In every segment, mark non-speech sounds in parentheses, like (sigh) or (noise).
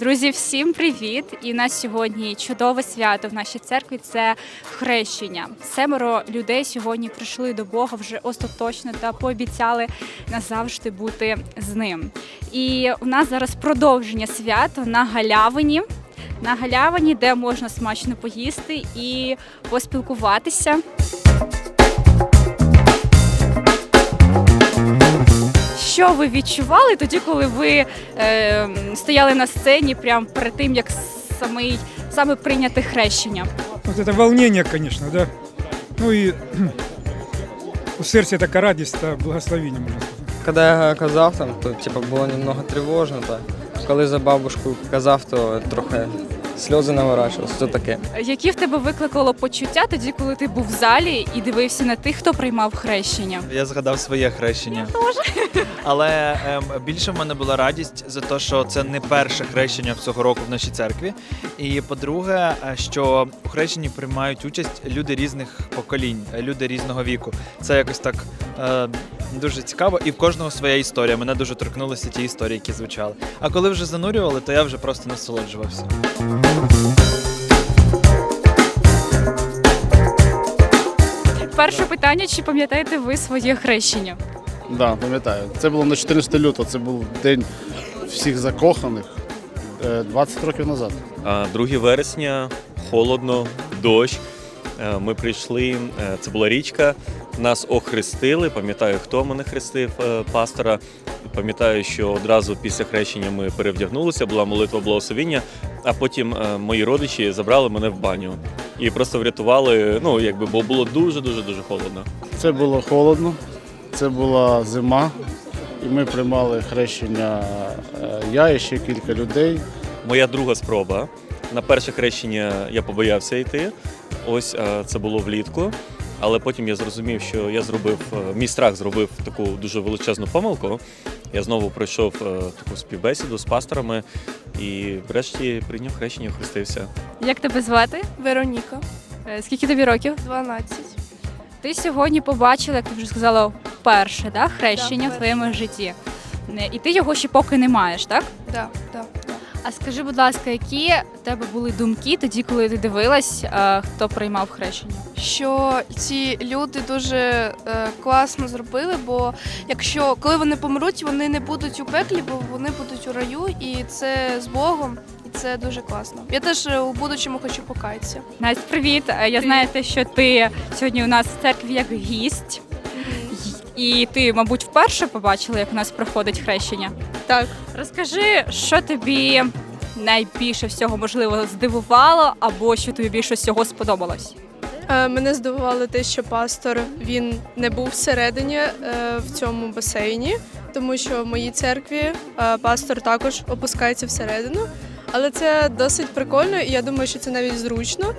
Друзі, всім привіт! І у нас сьогодні чудове свято в нашій церкві це хрещення. Семеро людей сьогодні прийшли до Бога вже остаточно та пообіцяли назавжди бути з ним. І у нас зараз продовження свята на галявині. На галявині, де можна смачно поїсти і поспілкуватися. Що ви відчували тоді, коли ви е, стояли на сцені прямо перед тим, як самий саме прийняти хрещення? Вот это волнение, конечно, да. Ну и (clears throat) у сердца такая радость, та благословение, можно сказать. Коли я казав там, то типу, було немного тривожно. Так. Коли за бабушку казав, то трохи сльози наворачувалися, то таке. Які в тебе викликало почуття тоді, коли ти був в залі і дивився на тих, хто приймав хрещення? Я згадав своє хрещення. Але ем, більше в мене була радість за те, що це не перше хрещення цього року в нашій церкві. І по-друге, е, що у хрещенні приймають участь люди різних поколінь, е, люди різного віку. Це якось так е, дуже цікаво. І в кожного своя історія. Мене дуже торкнулися ті історії, які звучали. А коли вже занурювали, то я вже просто насолоджувався. Перше питання: чи пам'ятаєте ви своє хрещення? Да, пам'ятаю. Це було на 14 лютого, це був день всіх закоханих е, 20 років назад. А, 2 вересня, холодно, дощ. Е, Ми прийшли, е, це була річка, нас охрестили. Пам'ятаю, хто мене хрестив е, пастора. Пам'ятаю, що одразу після хрещення ми перевдягнулися, була молитва благословіння, а потім е, мої родичі забрали мене в баню і просто врятували. Ну, якби, бо було дуже дуже дуже холодно. Це було холодно, це була зима, і ми приймали хрещення е, я і ще кілька людей. Моя друга спроба. На перше хрещення я побоявся йти. Ось це було влітку. Але потім я зрозумів, що я зробив е, мій страх зробив таку дуже величезну помилку. Я знову пройшов е, таку співбесіду з пасторами і врешті прийняв хрещення, охрестився. Як тебе звати? Вероніка, Е, Скільки тобі років? 12. Ти сьогодні побачила, як ти вже сказала, вперше да, хрещення Да, в твоєму житті. І ти його ще поки не маєш, так? Да, да, да. А скажи, будь ласка, які в тебе були думки тоді, коли ти дивилась, е, хто приймав хрещення? Що ці люди дуже е, класно зробили, бо якщо коли вони помруть, вони не будуть у пеклі, бо вони будуть у раю, і це з Богом, і це дуже класно. Я теж е, у будучому хочу покаятися. Настя, привіт! Е, Я знаю те, що ти сьогодні у нас в церкві як гість, і ти, мабуть, вперше побачила, як у нас проходить хрещення. Так. Розкажи, що тобі найбільше всього можливо здивувало, або що тобі більше всього сподобалось? Е, Мене здивувало те, що пастор він не був всередині е, в цьому басейні, тому що в моїй церкві е, пастор також опускається всередину. Але це досить прикольно, і я думаю, що це навіть зручно.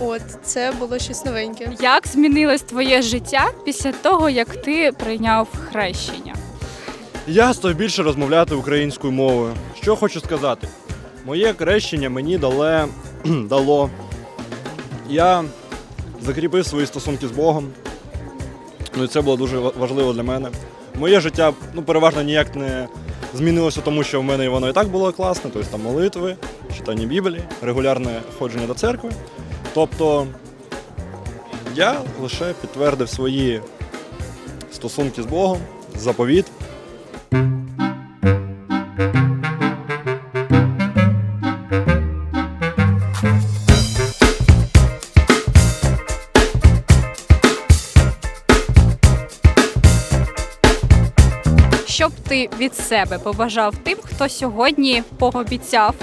От це було щось новеньке. Як змінилось твоє життя після того, як ти прийняв хрещення? Я став більше розмовляти українською мовою. Що хочу сказати? Моє крещення мені дале, дало. Я закріпив свої стосунки з Богом. Ну і це було дуже важливо для мене. Моє життя ну, переважно ніяк не змінилося, тому що в мене воно і так було класне, тобто там молитви, читання Біблії, регулярне ходження до церкви. Тобто я лише підтвердив свої стосунки з Богом, заповіт. Що б ти від себе побажав тим, хто сьогодні пообіцяв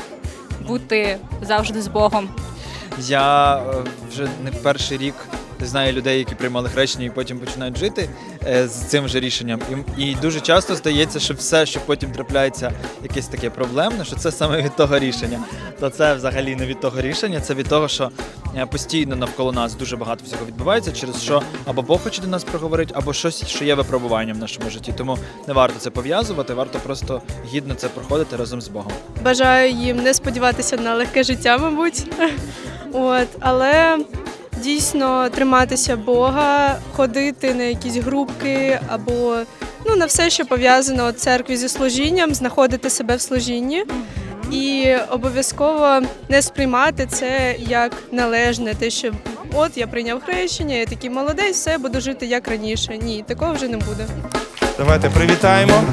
бути завжди з Богом? Я е, вже не перший рік знаю людей, які приймали хрещення і потім починають жити е, з цим же рішенням. І, дуже часто здається, що все, що потім трапляється, якесь таке проблемне, що це саме від того рішення. То це взагалі не від того рішення, це від того, що е, постійно навколо нас дуже багато всього відбувається, через що або Бог хоче до нас проговорити, або щось, що є випробуванням в нашому житті. Тому не варто це пов'язувати, варто просто гідно це проходити разом з Богом. Бажаю їм не сподіватися на легке життя, мабуть. От, але дійсно триматися Бога, ходити на якісь групки або ну, на все, що пов'язано церкві зі служінням, знаходити себе в служінні І обов'язково не сприймати це як належне, те, що от я прийняв хрещення, я такий молодець, все буду жити як раніше. Ні, такого вже не буде. Давайте привітаємо.